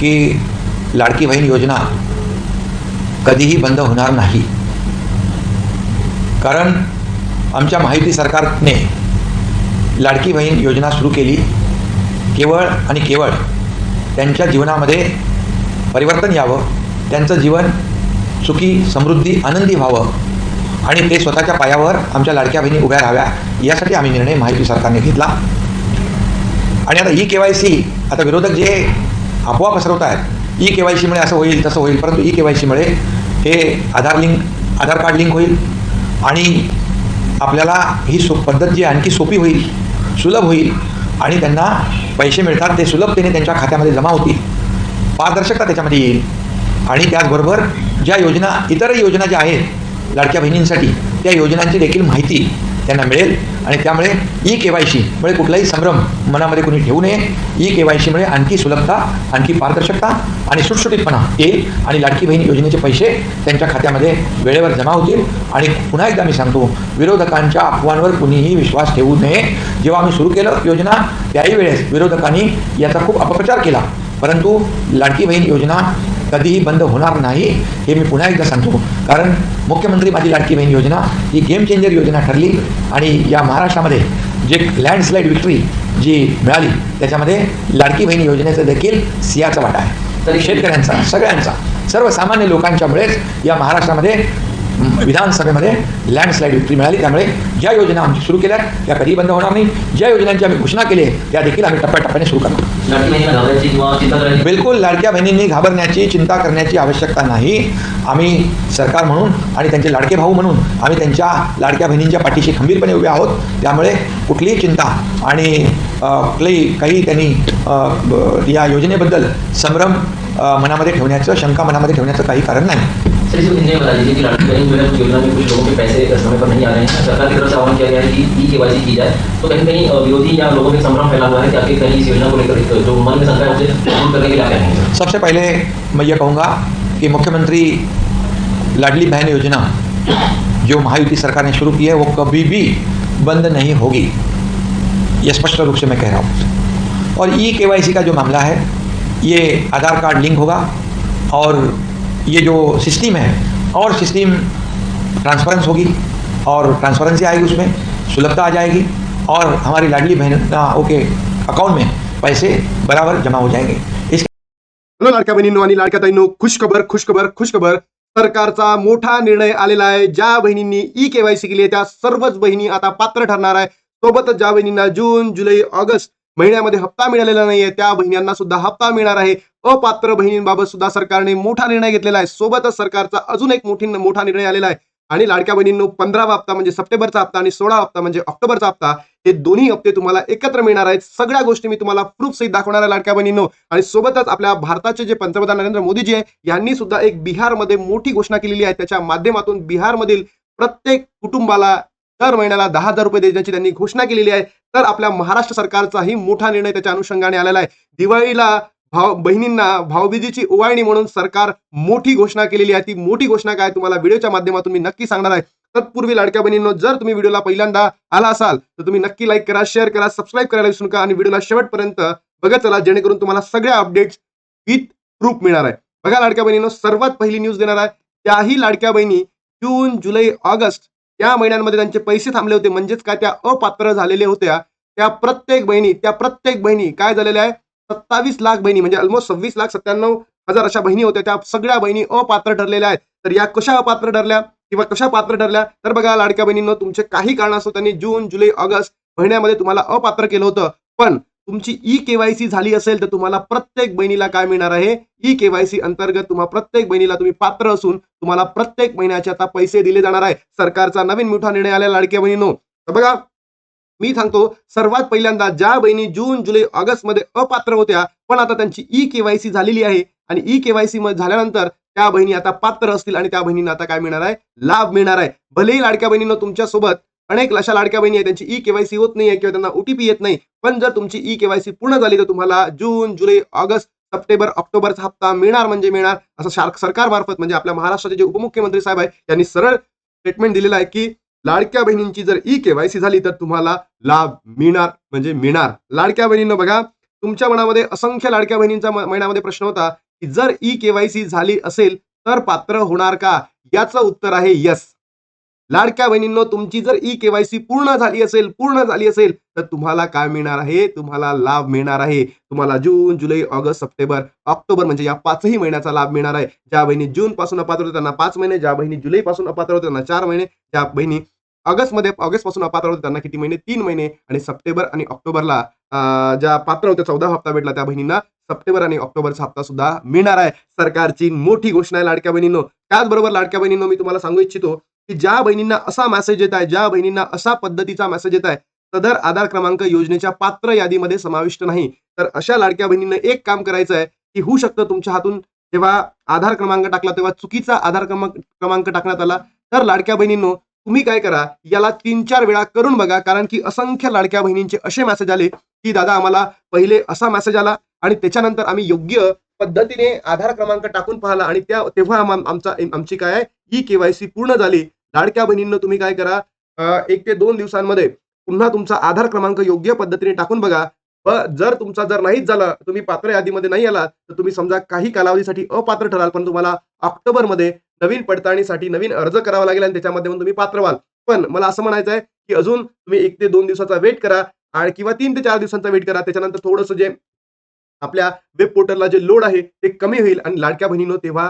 की लाडकी बहीण योजना कधीही बंद होणार नाही. कारण आमच्या माहिती सरकारने लाडकी बहीण योजना सुरू केली. केवळ आणि केवळ त्यांच्या जीवनामध्ये परिवर्तन यावं त्यांचं जीवन सुखी समृद्धी आनंदी व्हावं आणि ते स्वतःच्या पायावर आमच्या लाडक्या बहिणी उभ्या राहाव्या यासाठी आम्ही निर्णय माहिती सरकारने घेतला. आणि आता ई के वाय सी आता विरोधक जे अफवा पसरवत आहेत. ई के वाय सीमुळे असं होईल तसं होईल. परंतु ई के वाय सीमुळे हे Aadhaar link Aadhaar card link होईल आणि आपल्याला ही सो पद्धत जी आणखी सोपी होईल सुलभ होईल आणि त्यांना पैसे मिळतात ते सुलभतेने त्यांच्या खात्यामध्ये जमा होतील. पारदर्शकता त्याच्यामध्ये येईल. आणि त्याचबरोबर ज्या योजना इतरही योजना ज्या आहेत लाडक्या बहिणींसाठी त्या योजनांची देखील माहिती त्यांना मिळेल. आणि त्यामुळे ई के वाय सीमुळे कुठलाही संभ्रम मनामध्ये कुणी ठेवू नये. ई के वाय सीमुळे आणखी सुलभता आणखी पारदर्शकता आणि सुटसुटीतपणा येईल. आणि लाडकी बहीण योजनेचे पैसे त्यांच्या खात्यामध्ये वेळेवर जमा होतील. आणि पुन्हा एकदा मी सांगतो विरोधकांच्या अफवांवर कुणीही विश्वास ठेवू नये. जेव्हा आम्ही सुरू केलं योजना त्याही वेळेस विरोधकांनी याचा खूप अपप्रचार केला. परंतु लाडकी बहीण योजना कधीही बंद होणार नाही हे मी पुन्हा एकदा सांगतो. कारण मुख्यमंत्री माझी लाडकी बहीण योजना ही गेम चेंजर योजना ठरली आणि या महाराष्ट्रामध्ये जे लँडस्लाईड विक्ट्री जी मिळाली त्याच्यामध्ये लाडकी बहीण योजनेचं देखील सियाचा वाटा आहे. तरी शेतकऱ्यांचा सगळ्यांचा सर्वसामान्य लोकांच्यामुळेच या महाराष्ट्रामध्ये विधानसभेमध्ये लँडस्लाईड विक्री मिळाली. त्यामुळे ज्या योजना आमची सुरू केल्या त्या कधी बंद होणार नाही. ज्या योजनांची आम्ही घोषणा केली आहे त्या देखील आम्ही टप्प्याटप्प्याने सुरू करतो बिलकुल लाडक्या बहिणींनी घाबरण्याची चिंता करण्याची आवश्यकता नाही. आम्ही सरकार म्हणून आणि त्यांचे लाडके भाऊ म्हणून आम्ही त्यांच्या लाडक्या बहिणींच्या पाठीशी खंबीरपणे उभे आहोत. त्यामुळे कुठलीही चिंता आणि कुठलेही काही त्यांनी या योजनेबद्दल संभ्रम मनामध्ये ठेवण्याचं शंका मनामध्ये ठेवण्याचं काही कारण नाही. सर बता दीजिए कि लाडकी बहन जो योजना में कुछ लोगों के पैसे समय पर नहीं आ रहे हैं। सरकार की तरफ़ से आह्वान किया गया है कि ई के की जाए। तो कहीं कहीं विरोधी या लोगों संभ्रम फैला हुआ है कि आखिर कहीं इस योजना को लेकर, जो मन में शंका है, उसे दूर करने के लिए क्या सबसे पहले मैं ये कहूँगा कि मुख्यमंत्री लाडली बहन योजना जो महायुति सरकार ने शुरू की है, वो कभी भी बंद नहीं होगी। ये स्पष्ट रूप से मैं कह रहा हूँ। और ई के का जो मामला है, ये आधार कार्ड लिंक होगा और ये जो सिस्टम है, और सिस्टम ट्रांसपेरेंस होगी, और ट्रांसपेरेंसी आएगी उसमें, सुलभता आ जाएगी, और हमारी लाडली बहनों के अकाउंट में पैसे बराबर जमा हो जाएँगे। हॅलो लाडक्या बहिणींनो आणि लाडक्या ताईंनो, खुशखबर खुशखबर खुशखबर. सरकारचा मोठा निर्णय आलेला आहे. ज्या बहिणींनी ई केवायसी केली आहे, त्या सर्वच बहिणी आता पात्र ठरणार आहे. सोबतच ज्या बहिणींना जून, जुलै, ऑगस्ट महिन्यामध्ये हप्ता मिळालेला नाहीये, त्या बहिणींना सुद्धा हप्ता मिळणार आहे. अपात्र बहिणींबाबत सुद्धा सरकारने मोठा निर्णय घेतलेला आहे. सोबतच सरकारचा अजून एक मोठी मोठा निर्णय आलेला आहे. आणि लाडक्या बहिणींनो पंधरावा हप्ता म्हणजे सप्टेंबरचा हप्ता आणि सोळा हप्ता म्हणजे ऑक्टोबरचा हप्ता हे दोन्ही हप्ते तुम्हाला एकत्र मिळणार आहेत. सगळ्या गोष्टी मी तुम्हाला प्रूफ सहित दाखवणार आहे लाडक्या बहिणींनो. आणि सोबतच आपल्या भारताचे जे पंतप्रधान नरेंद्र मोदीजी आहे यांनी सुद्धा एक बिहारमध्ये मोठी घोषणा केलेली आहे. त्याच्या माध्यमातून बिहारमधील प्रत्येक कुटुंबाला दर महिन्याला दहा हजार रुपये देण्याची त्यांनी घोषणा केलेली आहे. तर आपल्या महाराष्ट्र सरकारचाही मोठा निर्णय त्याच्या अनुषंगाने आलेला आहे. दिवाळीला भाव बहिणींना भाऊबीजेची ओवाळणी म्हणून सरकार मोठी घोषणा केलेली आहे. ती मोठी घोषणा काय तुम्हाला व्हिडिओच्या माध्यमातून मी नक्की सांगणार आहे. तत्पूर्वी लाडक्या बहिणींनो जर तुम्ही व्हिडिओला पहिल्यांदा आला असाल तर तुम्ही नक्की लाईक करा शेअर करा सबस्क्राईब करायला विसरू नका आणि व्हिडिओला शेवटपर्यंत बघत चला जेणेकरून तुम्हाला सगळ्या अपडेट्स विथ प्रूफ मिळणार आहे. बघा लाडक्या बहिणींनो सर्वात पहिली न्यूज देणार आहे. त्याही लाडक्या बहिणी जून जुलै ऑगस्ट या महिन्यांमध्ये त्यांचे पैसे थांबले होते. म्हणजेच काय? त्या अपात्र झालेल्या होत्या. त्या प्रत्येक बहिणी त्या प्रत्येक बहिणी काय झालेल्या आहे? सत्तावीस लाख बहिणी म्हणजे ऑलमोस्ट सव्वीस लाख सत्त्याण्णव हजार अशा बहिणी होत्या. त्या सगळ्या बहिणी अपात्र ठरलेल्या आहेत. तर या कशा अपात्र ठरल्या किंवा कशा पात्र ठरल्या? तर बघा लाडक्या बहिणींनो तुमचे काही कारणास्तव त्यांनी जून जुलै ऑगस्ट महिन्यामध्ये तुम्हाला अपात्र केलं होतं. पण तुमची ई केवायसी झाली असेल तर तुम्हाला प्रत्येक बहिणीला काय मिळणार आहे? ई केवायसी अंतर्गत तुम्हाला प्रत्येक बहिणीला तुम्ही पात्र असून तुम्हाला प्रत्येक महिन्याचे आता पैसे दिले जाणार आहे. सरकारचा नवीन मोठा निर्णय आला लाडक्या बहिणीनो. तर बघा मी सांगतो सर्वात पहिल्यांदा ज्या बहिणी जून जुलै ऑगस्टमध्ये अपात्र होत्या पण आता त्यांची ई केवायसी झालेली आहे. आणि ई केवायसी झाल्यानंतर त्या बहिणी आता पात्र असतील आणि त्या बहिणींना आता काय मिळणार आहे? लाभ मिळणार आहे. भलेही लाडक्या बहिणींना तुमच्यासोबत अनेक अशा लाडक्या बहिणी आहेत त्यांची ई केवायसी होत नाहीये किंवा त्यांना ओटीपी येत नाही पण जर तुमची ई केवायसी पूर्ण झाली तर तुम्हाला जून जुलै ऑगस्ट सप्टेंबर ऑक्टोबरचा हप्ता मिळणार म्हणजे मिळणार. असं शार- सरकारमार्फत म्हणजे आपल्या महाराष्ट्राचे जे उपमुख्यमंत्री साहेब आहे यांनी सरळ स्टेटमेंट दिलेलं आहे की लाडक्या बहिणींची जर ई केवायसी झाली तर तुम्हाला लाभ मिळणार म्हणजे मिळणार. लाडक्या बहिणींना बघा तुमच्या मनामध्ये असंख्य लाडक्या बहिणींचा महिन्यामध्ये प्रश्न होता की जर ई केवायसी झाली असेल तर पात्र होणार का? याचं उत्तर आहे यस लाडक्या बहिणींनो तुमची जर ई केवायसी पूर्ण झाली असेल पूर्ण झाली असेल तर तुम्हाला काय मिळणार आहे? तुम्हाला लाभ मिळणार आहे. तुम्हाला June July August September October म्हणजे या पाचही महिन्याचा लाभ मिळणार आहे. ज्या बहिणी जून पासून अपात्र होत्या त्यांना पाच महिने. ज्या बहिणी जुलै पासून अपात्र होत्या त्यांना चार महिने. ज्या बहिणी ऑगस्टमध्ये ऑगस्टपासून अपात्र होते. त्यांना किती महिने? तीन महिने. आणि सप्टेंबर आणि ऑक्टोबरला ज्या पात्र होत्या चौदा हप्ता भेटला त्या बहिणींना सप्टेंबर आणि ऑक्टोबरचा हप्ता सुद्धा मिळणार आहे. सरकारची मोठी घोषणा आहे लाडक्या बहिणींनो. त्याचबरोबर लाडक्या बहिणींनो मी तुम्हाला सांगू इच्छितो की ज्या बहिणींना असा मेसेज येत आहे ज्या बहिणींना असा पद्धतीचा मेसेज येत आहे सदर आधार क्रमांक योजनेच्या पात्र यादीमध्ये समाविष्ट नाही. तर अशा लाडक्या बहिणींना एक काम करायचं आहे की होऊ शकतं तुमच्या हातून जेव्हा आधार क्रमांक टाकला तेव्हा चुकीचा आधार क्रमांक क्रमांक टाकण्यात आला. तर लाडक्या बहिणींनो तुम्ही काय करा याला तीन चार वेळा करून बघा कारण की असंख्य लाडक्या बहिणींचे असे मेसेज आले की दादा आम्हाला पहिले असा मेसेज आला आणि त्याच्यानंतर आम्ही योग्य पद्धतीने आधार क्रमांक टाकून पाहिला आणि त्या तेव्हा आमचा आमची काय आहे ई केवायसी पूर्ण झाली. लाडक्या बहिणींना तुम्ही काय करा एक ते दोन दिवसांमध्ये पुन्हा तुमचा आधार क्रमांक योग्य पद्धतीने टाकून बघा. व जर तुमचा जर नाहीच झाला तुम्ही पात्र यादीमध्ये नाही आलात तर तुम्ही समजा काही कालावधीसाठी अपात्र ठराल पण तुम्हाला ऑक्टोबरमध्ये नवीन पडताळणीसाठी नवीन अर्ज करावा लागेल आणि त्याच्यामध्ये तुम्ही पात्र व्हाल. पण मला असं म्हणायचं आहे की अजून तुम्ही एक ते दोन दिवसाचा वेट करा आणि किंवा तीन ते चार दिवसांचा वेट करा. त्याच्यानंतर थोडंसं जे आपल्या वेब पोर्टलला जे लोड आहे ते कमी होईल आणि लाडक्या बहिणीनं तेव्हा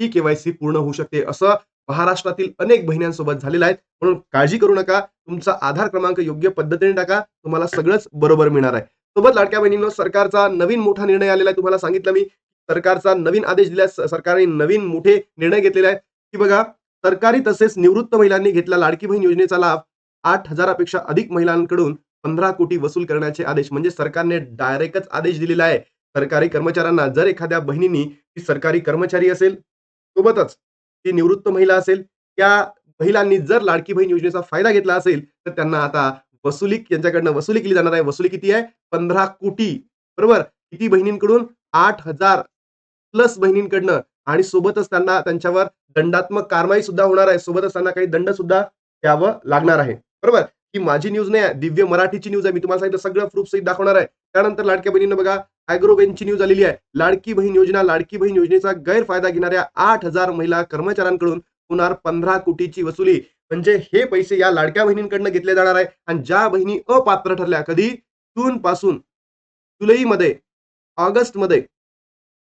ही केवायसी पूर्ण होऊ शकते. असं महाराष्ट्रातील अनेक बहिण्यांसोबत झालेलं आहे. म्हणून काळजी करू नका. तुमचा आधार क्रमांक योग्य पद्धतीने टाका. तुम्हाला सगळंच बरोबर मिळणार आहे. सोबत लाडक्या बहिणींनो सरकारचा नवीन मोठा निर्णय आलेला आहे. तुम्हाला सांगितलं मी सरकारचा नवीन आदेश दिल्यास सरकारने नवीन मोठे निर्णय घेतलेले आहेत. की बघा सरकारी तसेच निवृत्त महिलांनी घेतला लाडकी बहीण योजनेचा लाभ आठ हजारापेक्षा अधिक महिलांकडून पंधरा कोटी वसूल करण्याचे आदेश. म्हणजे सरकारने डायरेक्टच आदेश दिलेला आहे. सरकारी कर्मचाऱ्यांना जर एखाद्या बहिणींनी ती सरकारी कर्मचारी असेल सोबतच ती निवृत्त महिला असेल त्या महिलांनी जर लाडकी बहीण योजनेचा फायदा घेतला असेल तर त्यांना आता वसुली यांच्याकडनं वसुली केली जाणार आहे. वसुली किती आहे? पंधरा कोटी. बरोबर? किती बहिणींकडून? आठ हजार प्लस बहिणींकडनं. आणि सोबतच त्यांना त्यांच्यावर दंडात्मक कारवाई सुद्धा होणार आहे. सोबतच त्यांना काही दंड सुद्धा द्यावं लागणार आहे. बरोबर? ही माझी न्यूज नाही आहे. दिव्य मराठीची न्यूज आहे. मी तुम्हाला सांगितलं सगळं प्रूफ सहित दाखवणार आहे. त्यानंतर लाडक्या बहिणीनं बघा अॅग्रोवेनची न्यूज आलेली आहे. लाडकी बहीण योजना लाडकी बहीण योजनेचा गैरफायदा घेणाऱ्या आठ हजार महिला कर्मचाऱ्यांकडून होणार पंधरा कोटीची वसुली. म्हणजे हे पैसे या लाडक्या बहिणींकडनं घेतले जाणार आहे. आणि ज्या बहिणी अपात्र ठरल्या कधी? जून पासून जुलैमध्ये ऑगस्टमध्ये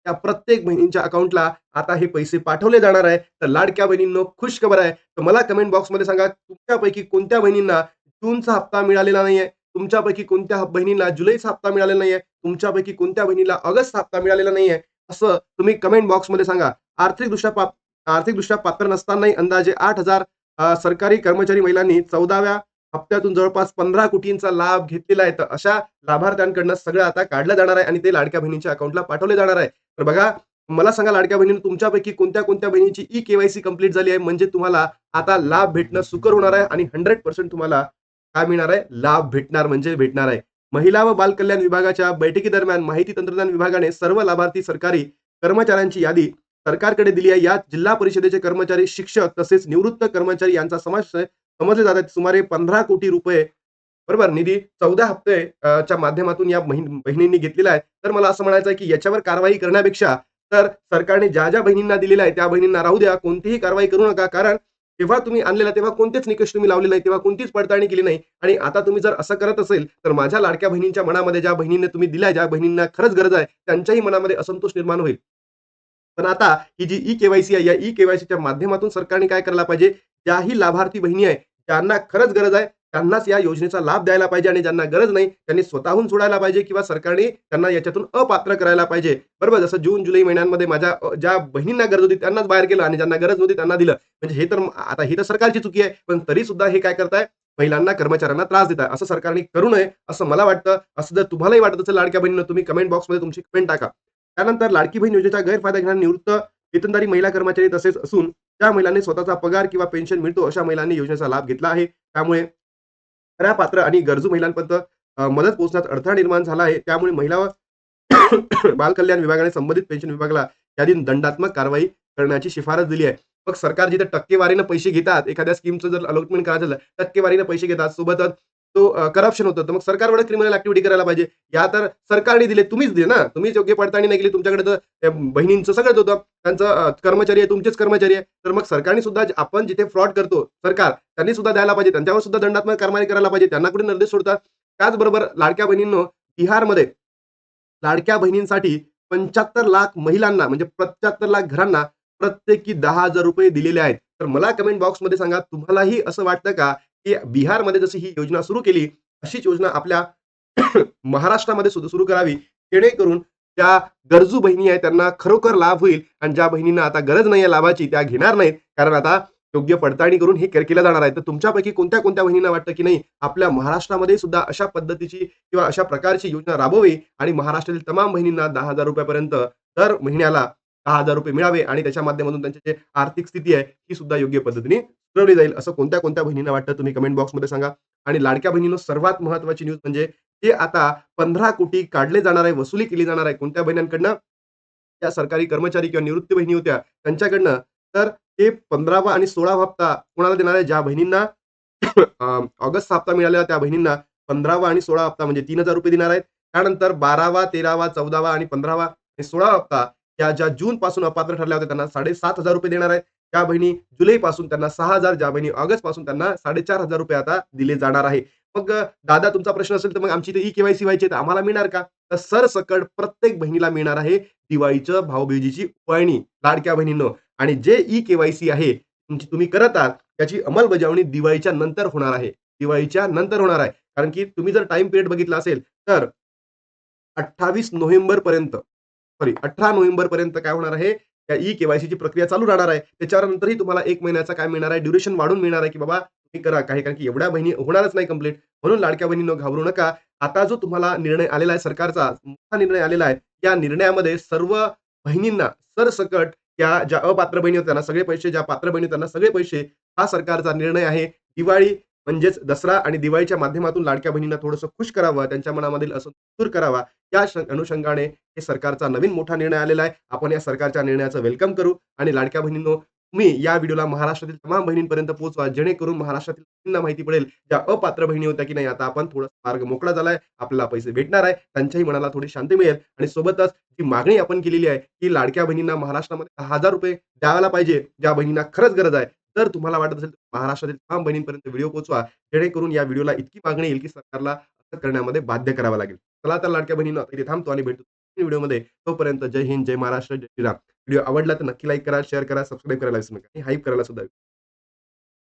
त्या प्रत्येक बहिणींच्या अकाउंटला आता हे पैसे पाठवले जाणार आहे. तर लाडक्या बहिणींनो खुश खबर आहे. तर मला कमेंट बॉक्समध्ये सांगा तुमच्यापैकी कोणत्या बहिणींना जूनचा हप्ता मिळालेला नाहीये? तुमच्यापैकी कोणत्या बहिणींना जुलैचा हप्ता मिळालेला नाहीये? तुमच्यापैकी कोणत्या बहिणीला ऑगस्टचा हप्ता मिळालेला नाहीये? असं तुम्ही कमेंट बॉक्समध्ये सांगा. आर्थिकदृष्ट्या पा आर्थिकदृष्ट्या पात्र नसतानाही अंदाजे आठ हजार सरकारी कर्मचारी महिलांनी चौदाव्या हप्त्यातून जवळपास पंधरा कोटींचा लाभ घेतलेला आहे. तर अशा लाभार्थ्यांकडनं सगळं आता काढलं जाणार आहे आणि ते लाडक्या बहिणींच्या अकाउंटला पाठवले जाणार आहे. तर बघा मला सांगा लाडक्या बहिणी तुमच्यापैकी कोणत्या कोणत्या बहिणीची ई केवायसी कंप्लीट झाली आहे? म्हणजे तुम्हाला आता लाभ भेटणं सुकर होणार आहे आणि हंड्रेड पर्सेंट तुम्हाला काय मिळणार आहे? लाभ भेटणार म्हणजे भेटणार आहे. महिला व बालकल्याण विभागाच्या बैठकीदरम्यान माहिती तंत्रज्ञान विभागाने सर्व लाभार्थी सरकारी कर्मचाऱ्यांची यादी सरकारकडे दिली आहे. यात जिल्हा परिषदेचे कर्मचारी शिक्षक तसेच निवृत्त कर्मचारी यांचा समावेश समजले जातात सुमारे पंधरा कोटी रुपये बरोबर? निधी चौदा हप्ते च्या माध्यमातून या बहिणींनी घेतलेला आहे. तर मला असं म्हणायचं आहे की याच्यावर कारवाई करण्यापेक्षा तर सरकारने ज्या ज्या बहिणींना दिलेला आहे त्या बहिणींना राहू द्या. कोणतीही कारवाई करू नका. कारण तेव्हा तुम्ही आणलेला तेव्हा कोणतेच निकष तुम्ही लावले नाही. तेव्हा कोणतीच पडताळणी केली नाही. आणि आता तुम्ही जर असं करत असेल तर माझ्या लाडक्या बहिणींच्या मनामध्ये ज्या बहिणींना तुम्ही दिल्या ज्या बहिणींना खरंच गरज आहे त्यांच्याही मनामध्ये असंतोष निर्माण होईल. पण आता ही जी ई केवायसी आहे या ई केवायसीच्या माध्यमातून सरकारने काय करायला पाहिजे? ज्याही लाभार्थी बहिणी आहे ज्यांना खरंच गरज आहे त्यांनाच या योजनेचा लाभ द्यायला पाहिजे आणि ज्यांना गरज नाही त्यांनी स्वतःहून सोडायला पाहिजे किंवा सरकारने त्यांना याच्यातून अपात्र करायला पाहिजे. बरोबर जसं जून जुलै महिन्यांमध्ये माझ्या ज्या बहिणींना गरज होती त्यांनाच बाहेर केलं आणि ज्यांना गरज नव्हती त्यांना दिलं. म्हणजे हे तर आता ही तर सरकारची चुकी आहे पण तरी सुद्धा हे काय करताय महिलांना कर्मचाऱ्यांना त्रास देत आहे असं सरकारने करू नये असं मला वाटतं. असं जर तुम्हालाही वाटत असेल लाडक्या बहिणीनं तुम्ही कमेंट बॉक्समध्ये तुमची कमेंट टाका. त्यानंतर लाडकी बहीण योजनेचा गैरफायदा घेणार निवृत्त वेतनदारी महिला कर्मचारी तसेच असून ज्या महिलांनी स्वतःचा पगार किंवा पेन्शन मिळतो अशा महिलांनी योजनेचा लाभ घेतला आहे. त्यामुळे खऱ्या पात्र आणि गरजू महिलांपर्यंत मदत पोहोचण्यात अडथळा निर्माण झाला आहे. त्यामुळे महिला बालकल्याण विभागाने संबंधित पेन्शन विभागाला यादी दंडात्मक कारवाई करण्याची शिफारस दिली आहे. मग सरकार जिथे टक्केवारीनं पैसे घेतात एखाद्या स्कीमचं जर अलॉटमेंट करायचं झालं टक्केवारीनं पैसे घेतात. सोबतच तो करप्शन होतं. तर मग सरकारकडे क्रिमिनल ऍक्टिव्हिटी करायला पाहिजे. या तर सरकारने दिले तुम्हीच दिले ना. तुम्हीच योग्य पडताळणी नाही केली तुमच्याकडे तर बहिणींचं सगळंच होतं. त्यांचं कर्मचारी आहे तुमचेच कर्मचारी आहे. तर मग सरकारने सुद्धा आपण जिथे फ्रॉड करतो सरकार त्यांनी सुद्धा द्यायला पाहिजे. त्यांच्यावर सुद्धा दंडात्मक कारवाई करायला पाहिजे. त्यांना कुठे निर्देश सोडतात त्याचबरोबर लाडक्या बहिणींनो बिहारमध्ये लाडक्या बहिणींसाठी पंच्याहत्तर लाख महिलांना म्हणजे पंच्याहत्तर लाख घरांना प्रत्येकी दहा हजार रुपये दिलेले आहेत. तर मला कमेंट बॉक्समध्ये सांगा तुम्हालाही असं वाटतं का की बिहारमध्ये जशी ही योजना सुरू केली अशीच योजना आपल्या महाराष्ट्रामध्ये सुद्धा सुरू करावी जेणेकरून ज्या गरजू बहिणी आहेत त्यांना खरोखर लाभ होईल आणि ज्या बहिणींना आता गरज नाही आहे लाभाची त्या घेणार नाहीत. कारण आता योग्य पडताळणी करून हे केलं जाणार आहे. तर तुमच्यापैकी कोणत्या कोणत्या बहिणींना वाटतं की नाही आपल्या महाराष्ट्रामध्ये सुद्धा अशा पद्धतीची किंवा अशा प्रकारची योजना राबवावी आणि महाराष्ट्रातील तमाम बहिणींना दहा हजार रुपयापर्यंत दर महिन्याला दहा हजार रुपये मिळावे आणि त्याच्या माध्यमातून त्यांची जे आर्थिक स्थिती आहे ही सुद्धा योग्य पद्धतीने सुधारली जाईल असं कोणत्या कोणत्या बहिणींना वाटतं तुम्ही कमेंट बॉक्समध्ये सांगा. आणि लाडक्या बहिणीनं सर्वात महत्वाची न्यूज म्हणजे ते आता पंधरा कोटी काढले जाणार आहे वसुली केली जाणार आहे कोणत्या बहिण्यांकडनं त्या सरकारी कर्मचारी किंवा निवृत्ती बहिणी होत्या त्यांच्याकडनं. तर ते पंधरावा आणि सोळावा हप्ता कोणाला देणार आहे? ज्या बहिणींना ऑगस्ट हप्ता मिळालेला त्या बहिणींना पंधरावा आणि सोळा हप्ता म्हणजे तीन हजार रुपये देणार आहेत. त्यानंतर बारावा तेरावा चौदावा आणि पंधरावा आणि सोळा हप्ता या ज्या जून पासून अपात्र ठरल्या होत्या त्यांना साडेसात हजार रुपये देणार आहेत. त्या बहिणी जुलै पासून त्यांना सहा हजार ज्या बहिणी ऑगस्टपासून त्यांना साडेचार हजार रुपये आता दिले जाणार आहे. मग दादा तुमचा प्रश्न असेल तर मग आमची ई केवायसी व्हायची तर आम्हाला मिळणार का? तर सरसकट प्रत्येक बहिणीला मिळणार आहे दिवाळीचं भाऊबीजीची वळणी लाडक्या बहिणीनं. आणि जे ई केवायसी आहे तुमची तुम्ही करत आहात त्याची अंमलबजावणी दिवाळीच्या नंतर होणार आहे. दिवाळीच्या नंतर होणार आहे. कारण की तुम्ही जर टाइम पिरियड बघितला असेल तर अठ्ठावीस नोव्हेंबर पर्यंत सॉरी अठरा नोव्हेंबर पर्यंत काय होणार आहे? त्या ई केवायसीची प्रक्रिया चालू राहणार आहे. त्याच्यानंतरही तुम्हाला एक महिन्याचा काय मिळणार आहे? ड्युरेशन वाढून मिळणार आहे की बाबा तुम्ही करा. काही कारण की एवढ्या बहिणी होणारच नाही कंप्लीट म्हणून लाडक्या बहिणीनं घाबरू नका. आता जो तुम्हाला निर्णय आलेला आहे सरकारचा मोठा निर्णय आलेला आहे या निर्णयामध्ये सर्व बहिणींना सरसकट त्या ज्या अपात्र बहिणी होत्या त्यांना सगळे पैसे ज्या पात्र बहिणी त्यांना सगळे पैसे हा सरकारचा निर्णय आहे. दिवाळी म्हणजेच दसरा आणि दिवाळीच्या माध्यमातून लाडक्या बहिणींना थोडंसं खुश करावं त्यांच्या मनामधील असं दूर करावा या अनुषंगाने हे सरकारचा नवीन मोठा निर्णय आलेला आहे. आपण या सरकारच्या निर्णयाचं वेलकम करू आणि लाडक्या बहिणींनो तुम्ही या व्हिडिओला महाराष्ट्रातील तमाम बहिणींपर्यंत पोहोचवा जेणेकरून महाराष्ट्रातील बहिणींना माहिती पडेल ज्या अपात्र बहिणी होत्या की नाही आता आपण थोडा मार्ग मोकळा झालाय आपल्याला पैसे भेटणार आहे त्यांच्याही मनाला थोडी शांती मिळेल आणि सोबतच जी मागणी आपण केलेली आहे की लाडक्या बहिणींना महाराष्ट्रामध्ये हजार रुपये द्यायला पाहिजे ज्या बहिणींना खरंच गरज आहे जर तुम्हाला वाटत असेल महाराष्ट्रातील तमाम बहिणींपर्यंत व्हिडिओ पोहोचवा जेणेकरून या व्हिडिओला इतकी मागणी येईल की सरकारला असं करण्यामध्ये बाध्य करावं लागेल. चला तर लाडक्या बहिणींना इथे थांबतो आणि भेटतो व्हिडिओमध्ये. तोपर्यंत जय हिंद जय महाराष्ट्र जय श्रीराम. व्हिडिओ आवडला तर नक्की लाईक करा शेअर करा सबस्क्राईब करायला विसरू नका आणि हाईप करायला सुद्धा